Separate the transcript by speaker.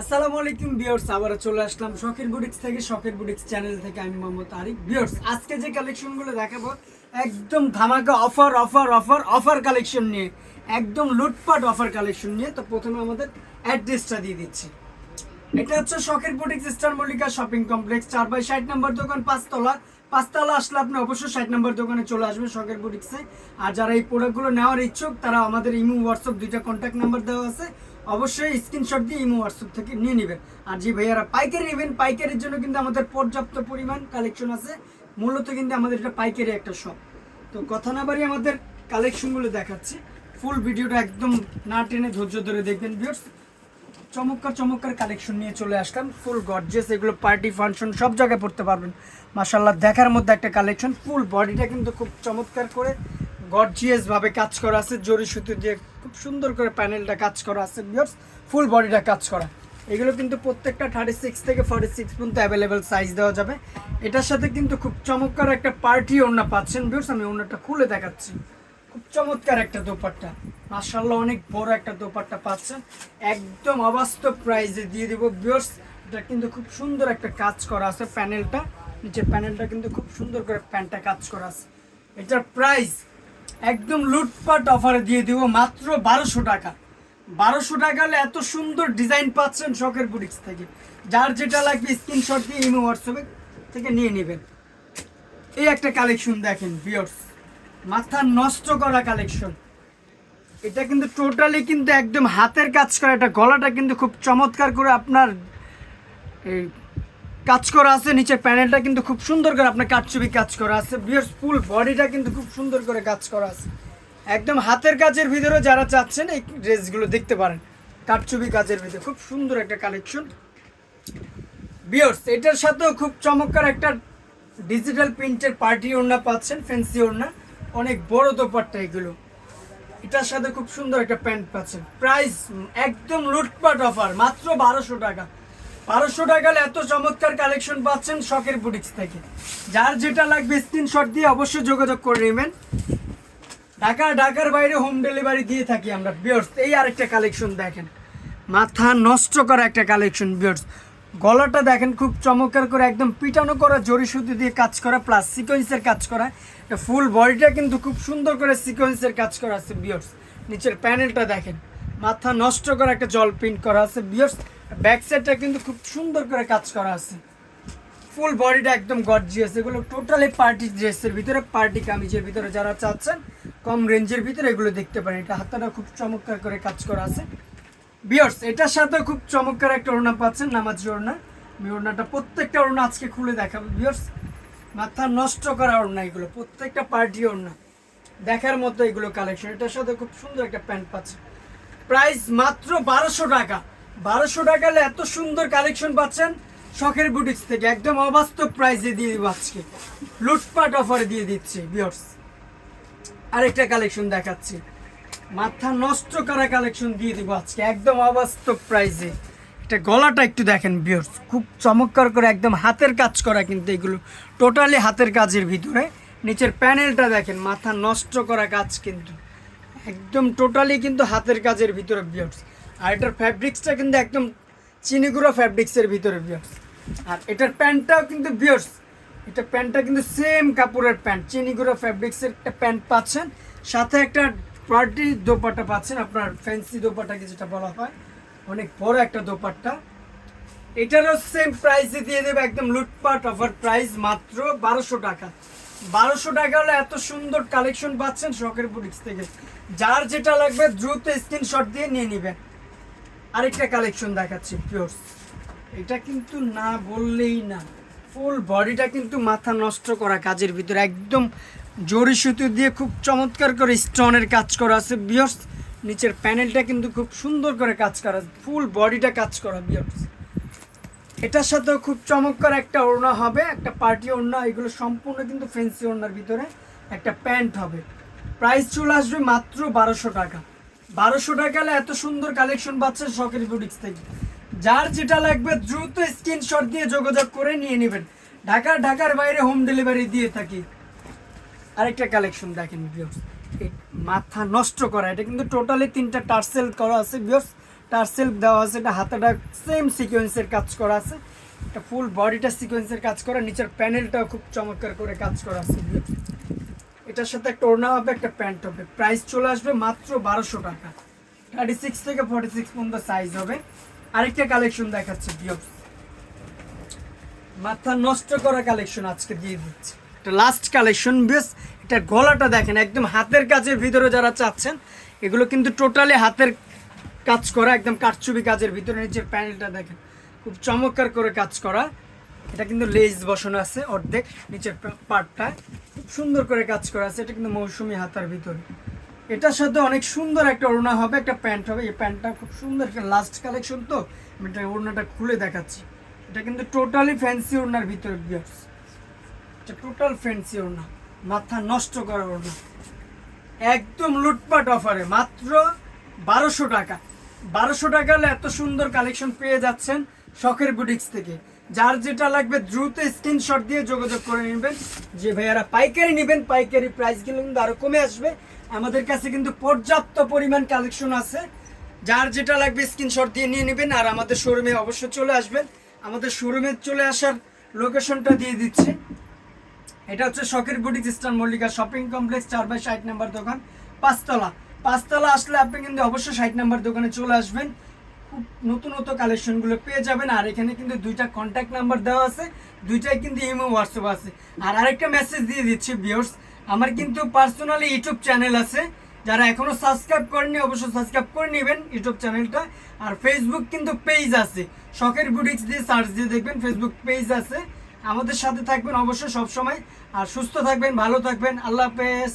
Speaker 1: আসসালামু আলাইকুম বিয়ার্স আবারও চলে আসলাম শখের বুটিক্স থেকে, শখের বুটিক্স চ্যানেল থেকে। আমি মোহাম্মদ আরিফ বিয়ার্স আজকে যে কালেকশনগুলো দেখাবো, একদম ধামাকা offer offer offer offer collection নিয়ে, একদম লুটপাট অফার কালেকশন নিয়ে, তো প্রথমে আমাদের অ্যাড্রেসটা দিয়ে দিচ্ছি। এটা হচ্ছে শখের boutiques Star Mallika shopping complex, চার বাই ষাট নম্বর দোকান, পাঁচতলা। পাঁচতলা আসলে আপনি অবশ্যই ষাট নম্বর দোকানে চলে আসবেন শখের বুটিক্সে। আর যারা এই প্রোডাক্টগুলো নেওয়ার ইচ্ছুক তারা আমাদের ইমো হোয়াটসঅ্যাপ দুইটা কন্ট্যাক্ট নাম্বার দেওয়া আছে। অবশ্যই স্ক্রিনশট দিয়ে ইমো হোয়াটসঅ্যাপ থেকে নিয়ে নেবেন। আর যে ভাইয়ারা পাইকারি নেবেন, পাইকারির জন্য কিন্তু আমাদের পর্যাপ্ত পরিমাণ কালেকশন আছে। মূলত কিন্তু আমাদের এটা পাইকারি একটা শপ তো কথা না বাড়ি আমাদের কালেকশনগুলো দেখাচ্ছি। ফুল ভিডিওটা একদম না টেনে ধৈর্য ধরে দেখবেন ভিউয়ার্স চমৎকার চমৎকার কালেকশন নিয়ে চলে আসলাম। ফুল গর্জেস এগুলো পার্টি ফাংশন সব জায়গায় পড়তে পারবেন। মাসাল্লাহ দেখার মধ্যে একটা কালেকশন ফুল বডিটা কিন্তু খুব চমৎকার করে গর্জিয়াস ভাবে কাজ করা আছে। জরি সুতো দিয়ে খুব সুন্দর করে প্যানেলটা কাজ করা আছে বিয়ার্স ফুল বডিটা কাজ করা। এগুলো কিন্তু প্রত্যেকটা থার্টি সিক্স থেকে ফর্টি সিক্স পর্যন্ত অ্যাভেলেবেল সাইজ দেওয়া যাবে। এটার সাথে কিন্তু খুব চমৎকার একটা পার্টি ওড়না পাচ্ছেন বিয়ার্স আমি ওড়নাটা খুলে দেখাচ্ছি। খুব চমৎকার একটা দোপাট্টা। মার্শাল্লাহ অনেক বড় একটা দোপাট্টা পাচ্ছেন। একদম অবাস্তব প্রাইজে দিয়ে দিব বিয়ার্স এটা কিন্তু খুব সুন্দর একটা কাজ করা আছে প্যানেলটা। নিচের প্যানেলটা কিন্তু খুব সুন্দর করে প্যান্টটা কাজ করা আছে। এটার প্রাইস একদম লুটপাট অফারে দিয়ে দিব মাত্র বারোশো টাকা। বারোশো টাকা হলে এত সুন্দর ডিজাইন পাচ্ছেন শখের বুটিক্স থেকে। যার যেটা লাগবে স্ক্রিনশট দিয়ে ইমো হোয়াটসঅ্যাপে থেকে নিয়ে নেবেন। এই একটা কালেকশন দেখেন বিয়ার্স মাথা নষ্ট করা কালেকশন এটা কিন্তু টোটালি কিন্তু একদম হাতের কাজ করা। এটা গলাটা কিন্তু খুব চমৎকার করে আপনার এই কাজ করা আছে, নিচের প্যানেলটা কিন্তু খুব সুন্দর করে আপনার কাটছবি কাজ করা আছে। বিয়ার্স ফুল বডিটা কিন্তু খুব সুন্দর করে কাজ করা আছে। একদম হাতের কাজের ভিতরে যারা চাচ্ছেন, এই ড্রেসগুলো দেখতে পারেন। কাটছবি কাজের ভিতরে খুব সুন্দর একটা কালেকশন বিয়ার্স এটার সাথেও খুব চমৎকার একটা ডিজিটাল প্রিন্টের পার্টি ওড়না পাচ্ছেন ফ্যান্সি ওড়না। অনেক বড় দোপাট্টা এগুলো। এটার সাথে খুব সুন্দর একটা প্যান্ট পাচ্ছেন। প্রাইস একদম লুটপাট অফার মাত্র বারোশো টাকা। বারোশো টাকা এত চমৎকার কালেকশন পাচ্ছেন শখের বুটিক্স থেকে। যার যেটা লাগবে স্ক্রিনশট দিয়ে অবশ্যই যোগাযোগ করে নেবেন। ঢাকা, ঢাকার বাইরে হোম ডেলিভারি দিয়ে থাকি আমরা বিয়ার্স এই আরেকটা কালেকশন দেখেন। মাথা নষ্ট করা একটা কালেকশন বিয়ার্স গলাটা দেখেন খুব চমৎকার করে একদম পিটানো করা জরি সুতি দিয়ে কাজ করা প্লাস সিকোয়েন্সের কাজ করা। ফুল বডিটা কিন্তু খুব সুন্দর করে সিকোয়েন্সের কাজ করা আছে বিয়ার্স নিচের প্যানেলটা দেখেন। মাথা নষ্ট করা একটা জল প্রিন্ট করা আছে বিয়ার্স ব্যাক সাইডটা কিন্তু খুব সুন্দর করে কাজ করা আছে। ফুল বডিটা একদম গর্জিয়াস এগুলো টোটালি পার্টি ড্রেসের ভিতরে পার্টি কামিজের ভিতরে যারা চাচ্ছেন, কম রেঞ্জের ভিতরে এগুলো দেখতে পারেন। এটা হাতাটা খুব চমৎকার করে কাজ করা আছে। বিয়ার্স এটার সাথে খুব চমৎকার একটা ওড়না পাচ্ছেন, নামাজি ওড়না। আমি ওড়নাটা প্রত্যেকটা ওড়না আজকে খুলে দেখাবো। বিয়ার্স মাথা নষ্ট করা ওড়না এগুলো, প্রত্যেকটা পার্টি ওড়না। দেখার মতো এগুলো কালেকশন এটার সাথে খুব সুন্দর একটা প্যান্ট পাচ্ছে প্রাইস মাত্র বারোশো টাকা। বারোশো টাকালে এত সুন্দর কালেকশন পাচ্ছেন শখের বুটিক্স থেকে। একদম অবাস্তব প্রাইসে দিয়ে দিব আজকে। লুটপাট অফারে দিয়ে দিচ্ছি বিয়ার্স আরেকটা কালেকশন দেখাচ্ছি। মাথা নষ্ট করা কালেকশন দিয়ে দিব আজকে, একদম অবাস্তব প্রাইসে এটা গলাটা একটু দেখেন বিয়ার্স খুব চমৎকার করে একদম হাতের কাজ করা কিন্তু এগুলো। টোটালি হাতের কাজের ভিতরে। নিচের প্যানেলটা দেখেন, মাথা নষ্ট করা কাজ কিন্তু। একদম টোটালি কিন্তু হাতের কাজের ভিতরে বিয়ার্স আর এটার ফ্যাব্রিক্সটা কিন্তু একদম চিনিগুড়ো ফ্যাব্রিক্সের ভিতরে বিয়ার্স আর এটার প্যান্টটাও কিন্তু বিয়ার্স এটা প্যান্টটা কিন্তু সেম কাপড়ের প্যান্ট, চিনিগুড়ো ফ্যাব্রিক্সের একটা প্যান্ট পাচ্ছেন। সাথে একটা পার্টি দোপাট্টা পাচ্ছেন, আপনার ফ্যান্সি দোপাট্টাকে যেটা বলা হয়। অনেক বড় একটা দোপাট্টা। এটারও সেম প্রাইসে দিয়ে দেবে একদম লুটপাট অফার প্রাইস মাত্র বারোশো টাকা। বারোশো টাকা হলে এত সুন্দর কালেকশন পাচ্ছেন শখের বুটিক্স থেকে। যার যেটা লাগবে দ্রুত স্ক্রিনশট দিয়ে নিয়ে নেবেন। আরেকটা কালেকশন দেখাচ্ছি পিওর্স এটা কিন্তু না বললেই না। ফুল বডিটা কিন্তু মাথা নষ্ট করা কাজের ভিতরে। একদম জরি সুতো দিয়ে খুব চমৎকার করে স্টোনের কাজ করা আছে বিয়র্স নিচের প্যানেলটা কিন্তু খুব সুন্দর করে কাজ করা ফুল বডিটা কাজ করা বিয়র্স এটার সাথেও খুব চমৎকার একটা ওড়না হবে, একটা পার্টি ওড়না, এগুলো সম্পূর্ণ কিন্তু ফেন্সি ওড়নার ভিতরে একটা প্যান্ট হবে। প্রাইস চলে আসবে মাত্র বারোশো টাকা। বারোশো টাকা এত সুন্দর কালেকশন পাচ্ছেন শখের বুটিক্স থেকে। যার যেটা লাগবে দ্রুত স্ক্রিনশট দিয়ে যোগাযোগ করে নিয়ে নেবেন। ঢাকা, ঢাকার বাইরে হোম ডেলিভারি দিয়ে থাকি। আরেকটা কালেকশন দেখেন বিয়স মাথা নষ্ট করা, এটা কিন্তু টোটালি তিনটা টার্সেল করা আছে বিয়স টার্সেল দেওয়া আছে, এটা হাতাটা সেম সিকোয়েন্সের কাজ করা আছে। এটা ফুল বডিটা সিকোয়েন্সের কাজ করা, নিচের প্যানেলটাও খুব চমৎকার করে কাজ করা আছে এটার সাথে একটা ওড়না হবে, একটা প্যান্ট হবে। প্রাইস চলে আসবে মাত্র বারোশো টাকা। থার্টি সিক্স থেকে ফর্টি সিক্স পর্যন্ত সাইজ হবে। আরেকটা কালেকশন দেখাচ্ছে বিয়স মাথা নষ্ট করা কালেকশন আজকে দিয়ে দিচ্ছে। এটা লাস্ট কালেকশন বেশ এটা গলাটা দেখেন, একদম হাতের কাজের ভিতরে যারা চাচ্ছেন, এগুলো কিন্তু টোটালি হাতের কাজ করা, একদম কারচুবি কাজের ভিতরে। নিচের প্যানেলটা দেখেন, খুব চমৎকার করে কাজ করা। এটা কিন্তু লেজ বসানো আছে অর্ধেক, নিচের পার্টটা সুন্দর করে কাজ করা আছে, এটা কিন্তু মৌসুমি হাতার ভিতরে। এটার সাথে অনেক সুন্দর একটা ওড়না হবে, একটা প্যান্ট হবে। এই প্যান্টটা খুব সুন্দর একটা লাস্ট কালেকশন তো, আমি এটা ওড়নাটা খুলে দেখাচ্ছি। এটা কিন্তু টোটালি ফ্যান্সি ওড়নার ভিতরে বিয়ার্স এটা টোটাল ফ্যান্সি ওড়না। মাথা নষ্ট করা ওড়না। একদম লুটপাট অফারে মাত্র বারোশো টাকা। বারোশো টাকা হলে এত সুন্দর কালেকশন পেয়ে যাচ্ছেন শখের বুটিক্স থেকে। যার যেটা লাগবে দ্রুত স্ক্রিনশট দিয়ে যোগাযোগ করে নেবেন। যে ভাইয়ারা পাইকারি নেবেন, পাইকারি প্রাইসগুলো কিন্তু আরও কমে আসবে। আমাদের কাছে কিন্তু পর্যাপ্ত পরিমাণ কালেকশন আছে। যার যেটা লাগবে স্ক্রিনশট দিয়ে নিয়ে নেবেন আর আমাদের শোরুমে অবশ্যই চলে আসবেন। আমাদের শোরুমে চলে আসার লোকেশনটা দিয়ে দিচ্ছে। এটা হচ্ছে শখের boutique eastern Mallika shopping complex চার বাই ষাট নাম্বার দোকান, পাঁচতলা। পাঁচতলা আসলে আপনি কিন্তু অবশ্যই ষাট নাম্বার দোকানে চলে আসবেন। খুব নতুন নতুন কালেকশনগুলো পেয়ে যাবেন। আর এখানে কিন্তু দুইটা কন্ট্যাক্ট নাম্বার দেওয়া আছে, দুইটাই কিন্তু ইমো হোয়াটসঅ্যাপ আছে। আর আরেকটা মেসেজ দিয়ে দিচ্ছি ভিউর্স আমার কিন্তু পার্সোনালি ইউটিউব চ্যানেল আছে। যারা এখনও সাবস্ক্রাইব করেননি, অবশ্যই সাবস্ক্রাইব করে নেবেন ইউটিউব চ্যানেলটা আর ফেসবুক কিন্তু পেজ আছে। শখের বুটিক্স দিয়ে সার্চ দিয়ে দেখবেন ফেসবুক পেজ আছে। আমাদের সাথে থাকবেন অবশ্যই সবসময়। আর সুস্থ থাকবেন, ভালো থাকবেন। আল্লাহ হাফেজ।